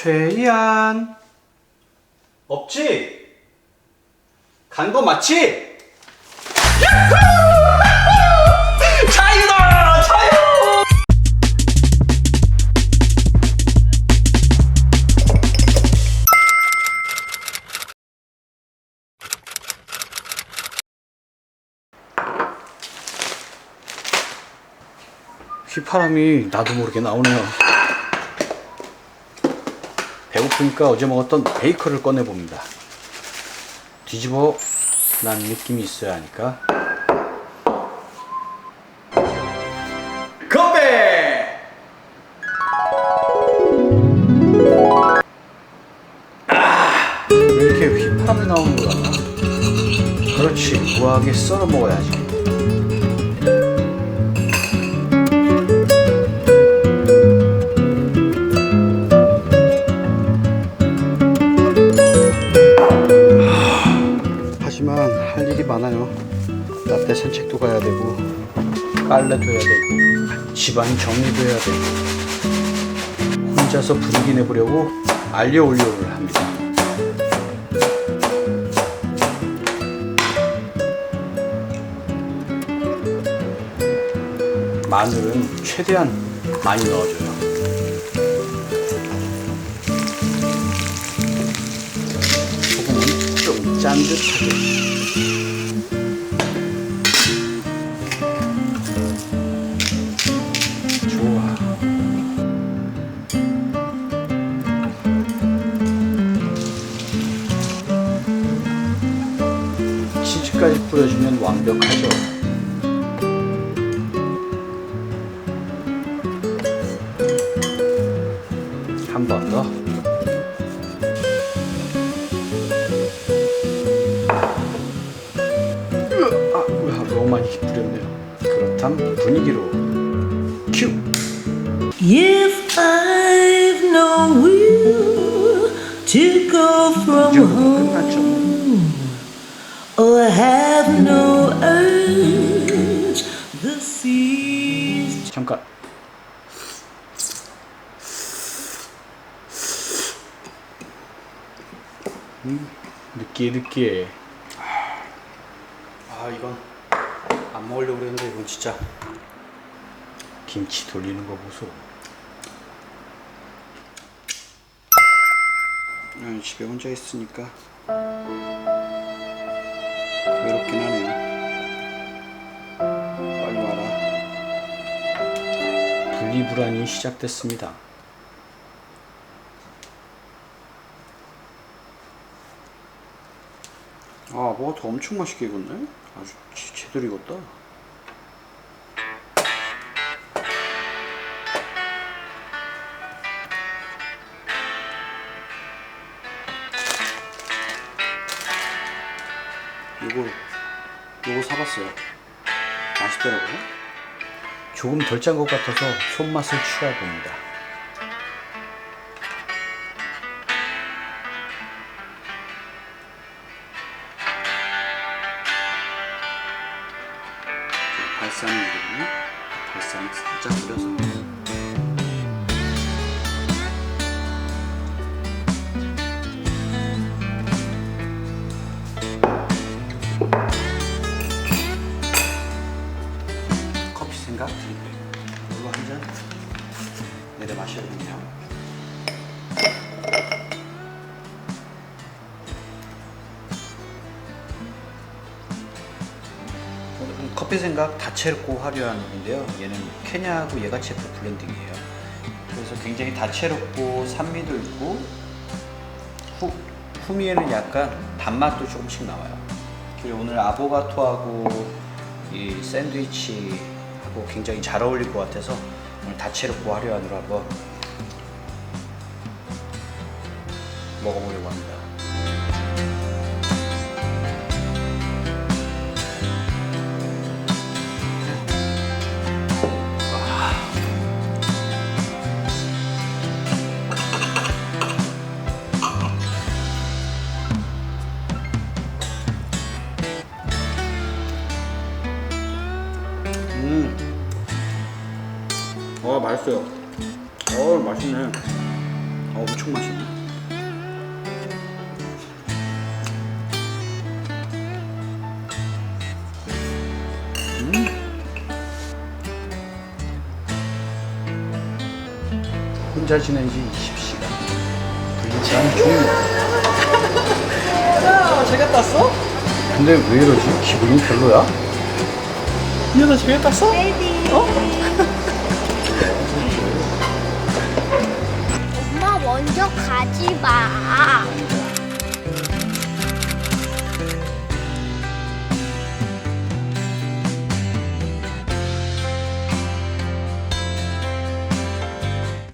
최이한 없지? 간 거 맞지? 자유다! 자유 휘파람이 나도 모르게 나오네요 배고프니까 어제 먹었던 베이커를 꺼내 봅니다. 뒤집어 난 느낌이 있어야 하니까. 건배! 아, 왜 이렇게 휘파람이 나오는 거야? 그렇지, 우아하게 썰어 먹어야지. 많아요. 라떼 산책도 가야 되고, 빨래도 해야 되고, 집안 정리도 해야 되고, 혼자서 분위기 내보려고 알려 올려를 합니다. 마늘은 최대한 많이 넣어줘요. 소금은 좀 짠듯하게. 치즈까지 뿌려주면 완벽하죠. 한 번 더. 아, 왜 너무 많이 뿌렸네요. 그렇담 분위기로 큐. If I've no will to go 이 from home 끝났죠. Or have no urge, the seas 잠깐. 음, 느끼해 느끼해. 아 이건 안 먹으려고 그랬는데 이건 진짜 김치 돌리는 거 보소. 아, 집에 혼자 있으니까 분리불안이 시작됐습니다. 아, 뭐가 더 엄청 맛있게 익었네? 아주 지- 제대로 익었다. 요거, 요거 사봤어요. 맛있더라고요. 조금 덜 짠 것 같아서 손맛을 취해 봅니다. 발사믹이거든요. 발사믹 살짝 올려서. 생각 이거 한잔 내려 마셔야겠네요. 커피 생각 다채롭고 화려한 인데요. 얘는 케냐하고 예가체프 블렌딩이에요. 그래서 굉장히 다채롭고 산미도 있고 후, 후미에는 약간 단맛도 조금씩 나와요. 그리고 오늘 아보가토하고 이 샌드위치 하고 굉장히 잘 어울릴 것 같아서 오늘 다채롭고 화려한 으로 한번 먹어보려고 합니다. 음. 어 맛있어요. 어 맛있네. 어, 엄청 맛있네. 음. 혼자 지낸 지 20시간. 불리지 않은 종류. 야, 제가 땄어? 근데 왜 이러지? 기분이 별로야? 미안아, 제가 땄어? 엄 먼저 가지 마.